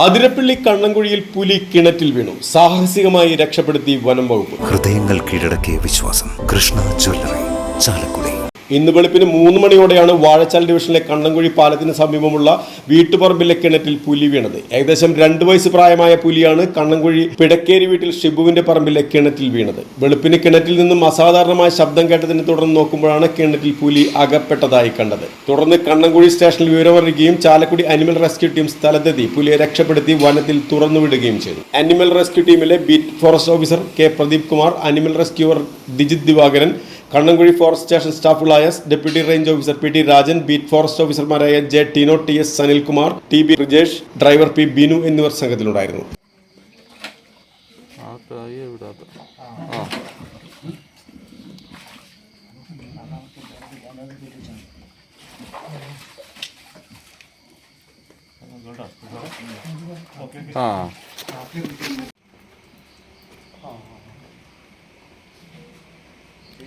അതിരപ്പള്ളി കണ്ണൻകുഴിയിൽ പുലി കിണറ്റിൽ വീണു. സാഹസികമായി രക്ഷപ്പെടുത്തി വനം വകുപ്പ്. ഹൃദയങ്ങൾ കീഴടക്കിയ വിശ്വാസം. കൃഷ്ണ ജ്വല്ലറി ചാലക്കുടി. ഇന്ന് വെളുപ്പിന് മൂന്ന് മണിയോടെയാണ് വാഴച്ചാൽ ഡിവിഷനിലെ കണ്ണൻകുഴി പാലത്തിന് സമീപമുള്ള വീട്ടുപറമ്പിലെ കിണറ്റിൽ പുലി വീണത്. ഏകദേശം രണ്ട് വയസ്സ് പ്രായമായ പുലിയാണ് കണ്ണൻകുഴി പിടക്കേരി വീട്ടിൽ ഷിബുവിന്റെ പറമ്പിലെ കിണറ്റിൽ വീണത്. വെളുപ്പിന് കിണറ്റിൽ നിന്നും അസാധാരണമായ ശബ്ദം കേട്ടതിനെ തുടർന്ന് നോക്കുമ്പോഴാണ് കിണറ്റിൽ പുലി അകപ്പെട്ടതായി കണ്ടത്. തുടർന്ന് കണ്ണൻകുഴി സ്റ്റേഷനിൽ വിവരമറിയുകയും ചാലക്കുടി അനിമൽ റെസ്ക്യൂ ടീം സ്ഥലത്തെത്തി പുലിയെ രക്ഷപ്പെടുത്തി വനത്തിൽ തുറന്നുവിടുകയും ചെയ്തു. അനിമൽ റെസ്ക്യൂ ടീമിലെ beat forest officer K Pradeep Kumar animal rescuer Dijith Divakaran Kannankuzhi forest station സ്റ്റാഫുകളായ deputy range officer P T Rajan beat forest ഓഫീസർമാരായ J Tino T S Sanilkumar T B Brijesh driver P Binu എന്നിവർ സംഘത്തിലുണ്ടായിരുന്നു. ആ. ആ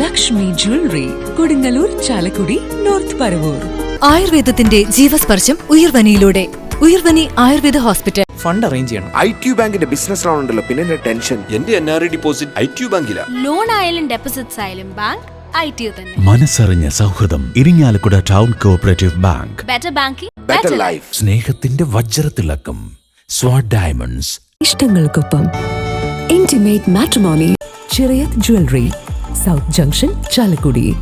Lakshmi jewellery Kodungallur Chalakudy north Paravur. ആയുർവേദത്തിന്റെ ജീവസ്പർശം ഉയർവനിയിലൂടെ. Uyarvani Ayurveda hospital. Fund arrange ചെയ്യണം. I T ബാങ്കിന്റെ business loan ഉണ്ടല്ലോ പിന്നെ ടെൻഷൻ. എന്റെ N R I deposit I T ബാങ്കിലാണ് loan ആയാലും ഡെപ്പോസിറ്റ്സ് ആയാലും ബാങ്ക് ഐ ടി തന്നെ. മനസ്സറിഞ്ഞ സൗഹൃദം Irinjalakuda town cooperative bank. Better banking better life സ്നേഹത്തിന്റെ വജ്രത്തിളക്കം Swad diamonds. ഇഷ്ടങ്ങൾക്കൊപ്പം intimate matrimony Chirayath jewellery south junction Chalakudy.